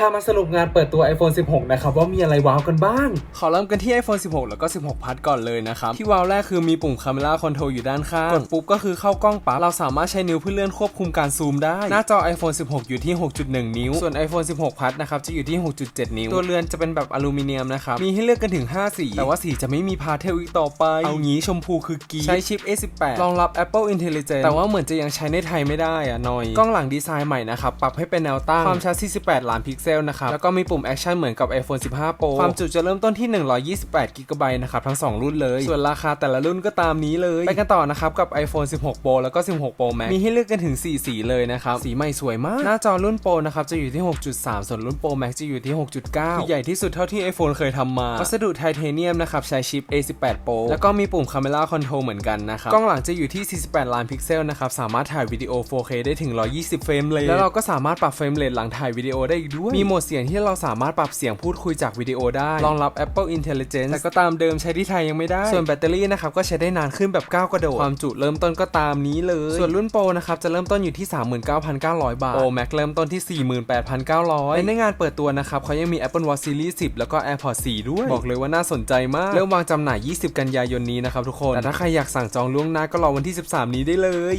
พามาสรุปงานเปิดตัว iPhone 16 นะครับ ว่ามีอะไรว้าวกันบ้าง ขอเริ่มกันที่ iPhone 16 แล้วก็ 16 พัดก่อนเลยนะครับ ที่ว้าวแรกคือมีปุ่ม Camera Control อยู่ด้านข้าง กดปุ๊บก็คือเข้ากล้องปั๊บเราสามารถใช้นิ้วเพื่อเลื่อนควบคุมการซูมได้ หน้าจอ iPhone 16 อยู่ที่ 6.1 นิ้ว ส่วน iPhone 16 พัดนะครับ จะอยู่ที่ 6.7 นิ้ว ตัวเรือนจะเป็นแบบอลูมิเนียมนะครับ มีให้เลือกกันถึง 5 สี แต่ว่าสีจะไม่มีพาเทลอีกต่อไป เอางี้ชมพูคือกีใช้ชิป A18 รองรับ Apple Intelligence แต่ว่าเหมือนจะยังใช้ในไทยไม่ได้อะนอย กล้องหลังดีไซน์ใหม่นะครับ ปรับให้เป็นแนวตั้ง ความชัด48ล้านพิกเซลนะครับ แล้วก็มีปุ่มแอคชั่นเหมือนกับ iPhone 15 Pro ความจุจะเริ่มต้นที่ 128กิกะไบต์นะครับ ทั้ง 2 รุ่นเลย ส่วนราคาแต่ละรุ่นก็ตามนี้เลย ไปกันต่อนะครับ กับ iPhone 16 Pro แล้วก็ 16 Pro Max มีให้เลือกกันถึง 4 สีเลยนะครับ สีใหม่สวยมาก หน้าจอรุ่น Pro นะครับ จะอยู่ที่ 6.3 ส่วนรุ่น Pro Max จะอยู่ที่ 6.9คือใหญ่ที่สุดเท่าที่ iPhone เคยทำมา วัสดุไทเทเนียมนะครับ ใช้ชิป A18 Pro แล้วก็มีปุ่ม Camera Control เหมือนกันนะครับกล้องหลังจะอยู่ที่ 48 ล้านพิกเซลนะครับสามารถถ่ายวิดีโอ 4K ได้ถึง 120 เฟรมเลยแล้วเราก็สามารถปรับเฟรมเรทหลังถ่ายวิดีโอได้อีกด้วยมีีโหมดเสียงที่เราสามารถปรับเสียงพูดคุยจากวิดีโอได้รองรับ Apple Intelligence แต่ก็ตามเดิมใช้ที่ไทยยังไม่ได้ ส่วนแบตเตอรี่นะครับก็ใช้ได้นานขึ้นแบบก้าวกระโดด ความจุเริ่มต้นก็ตามนี้เลย ส่วนรุ่นโปรนะครับจะเริ่มต้นอยู่ที่ 39,900 บาทโปรแม็กเริ่มต้นที่ 48,900และในงานเปิดตัวนะครับเขายังมี Apple Watch Series 10 แล้วก็ AirPods 4 ด้วย บอกเลยว่าน่าสนใจมาก เริ่มวางจำหน่าย 20 กันยายนนี้นะครับทุกคน แต่ถ้าใครอยากสั่งจองล่วงหน้าก็รอวันที่ 13 นี้ได้เลย